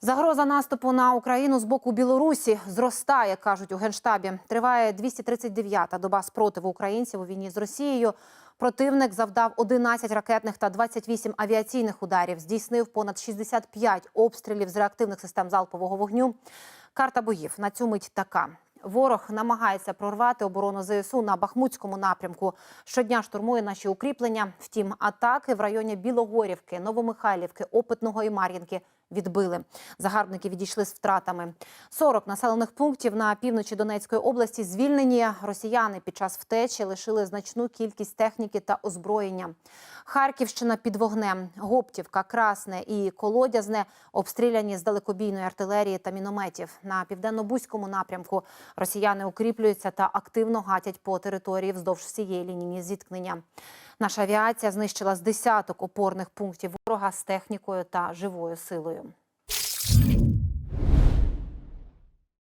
Загроза наступу на Україну з боку Білорусі зростає, кажуть у генштабі. Триває 239-та доба спротиву українців у війні з Росією. Противник завдав 11 ракетних та 28 авіаційних ударів. Здійснив понад 65 обстрілів з реактивних систем залпового вогню. Карта боїв на цю мить така. Ворог намагається прорвати оборону ЗСУ на Бахмутському напрямку. Щодня штурмує наші укріплення. Втім, атаки в районі Білогорівки, Новомихайлівки, Опитного і Мар'їнки відбили. Загарбники відійшли з втратами. 40 населених пунктів на півночі Донецької області звільнені. Росіяни під час втечі лишили значну кількість техніки та озброєння. Харківщина під вогнем, Гоптівка, Красне і Колодязне обстріляні з далекобійної артилерії та мінометів. На південно-бузькому напрямку росіяни укріплюються та активно гатять по території вздовж всієї лінії зіткнення. Наша авіація знищила з десяток опорних пунктів ворога з технікою та живою силою.